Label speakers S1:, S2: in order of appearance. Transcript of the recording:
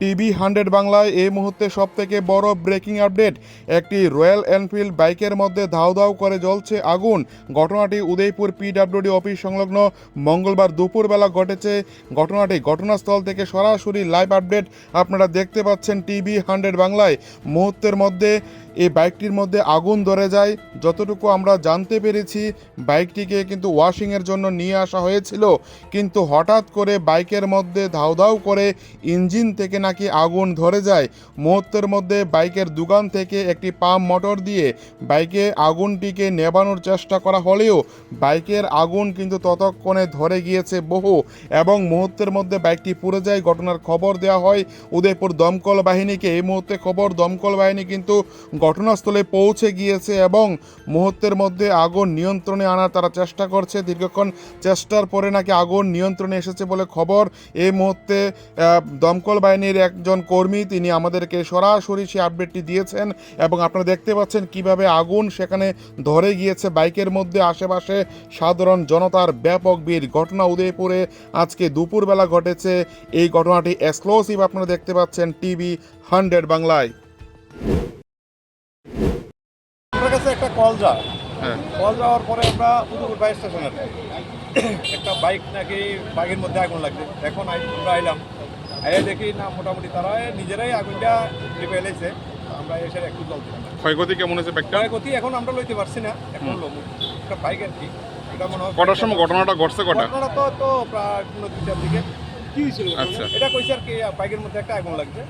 S1: TV hundred বাংলায় এই মুহূর্তে সব থেকে বড় ব্রেকিং আপডেট। একটি রয়্যাল এনফিল্ড বাইকের মধ্যে ধাউ ধাউ করে জ্বলছে আগুন। ঘটনাটি উদয়পুর পিডাব্লিউডি অফিস সংলগ্ন মঙ্গলবার দুপুরবেলা ঘটেছে। ঘটনাটি ঘটনাস্থল থেকে সরাসরি লাইভ আপডেট আপনারা দেখতে পাচ্ছেন টিভি হান্ড্রেড বাংলায়। মুহূর্তের মধ্যে এই বাইকটির মধ্যে আগুন ধরে যায়। যতটুকু আমরা জানতে পেরেছি, বাইকটিকে কিন্তু ওয়াশিংয়ের জন্য নিয়ে আসা হয়েছিল। কিন্তু হঠাৎ করে বাইকের মধ্যে ধাউ ধাউ করে ইঞ্জিন থেকে নাকি আগুন ধরে যায়? মুহূর্তের মধ্যে বাইকের দোকান থেকে একটি পাম্প মোটর দিয়ে বাইকে আগুনটিকে নেবানোর চেষ্টা করা হলেও বাইকের আগুন কিন্তু ততক্ষণে ধরে গিয়েছে বহু এবং মুহূর্তের মধ্যে বাইকটি পুড়ে যায় ঘটনার খবর দেওয়া হয় উদয়পুর দমকল বাহিনীকে। এই মুহূর্তে খবর, দমকল বাহিনী কিন্তু ঘটনাস্থলে পৌঁছে গিয়েছে এবং মুহূর্তের মধ্যে আগুন নিয়ন্ত্রণে আনার তারা চেষ্টা করছে। দীর্ঘক্ষণ চেষ্টার পরে নাকি আগুন নিয়ন্ত্রণে এসেছে বলে খবর। এই মুহূর্তে দমকল বাহিনীর একজন কর্মী তিনি আমাদেরকে সরাসরি সেই আপডেটটি দিয়েছেন এবং আপনারা দেখতে পাচ্ছেন কীভাবে আগুন সেখানে ধরে গিয়েছে। বাইকের মধ্যে আশেপাশে সাধারণ জনতার ব্যাপক ভিড়। ঘটনা উদয়পুরে আজকে দুপুরবেলা ঘটেছে। এই ঘটনাটি এক্সক্লুসিভ আপনারা দেখতে পাচ্ছেন টিভি হান্ড্রেড বাংলায়।
S2: কাছে একটা কল যায় কল যাওয়ার পরে আমরা উদয়পুর ফায়ার স্টেশনের একটা বাইক নাকি বাইকের মধ্যে আগুন লাগছে এখন আমরা আইলাম। আইয়া দেখি না মোটামুটি তারা নিজেরাই আগুনটা ফেলেছে এলেছে আমরা এসে একটু জল দিলাম।
S1: ক্ষয়ক্ষতি কেমন হয়েছে বাইকটা
S2: গতি এখন আমরা লইতে পারছি না এখন লোক একটা বাইক আর কি এটা মনে হয়
S1: কটার সময় ঘটনাটা ঘটছে কটা?
S2: ঘটনাটা তো তো প্রায় দুইটার দিকে। কি হয়েছিল
S1: আচ্ছা।
S2: এটা কইছে আর কি বাইকের মধ্যে একটা আগুন লাগছে।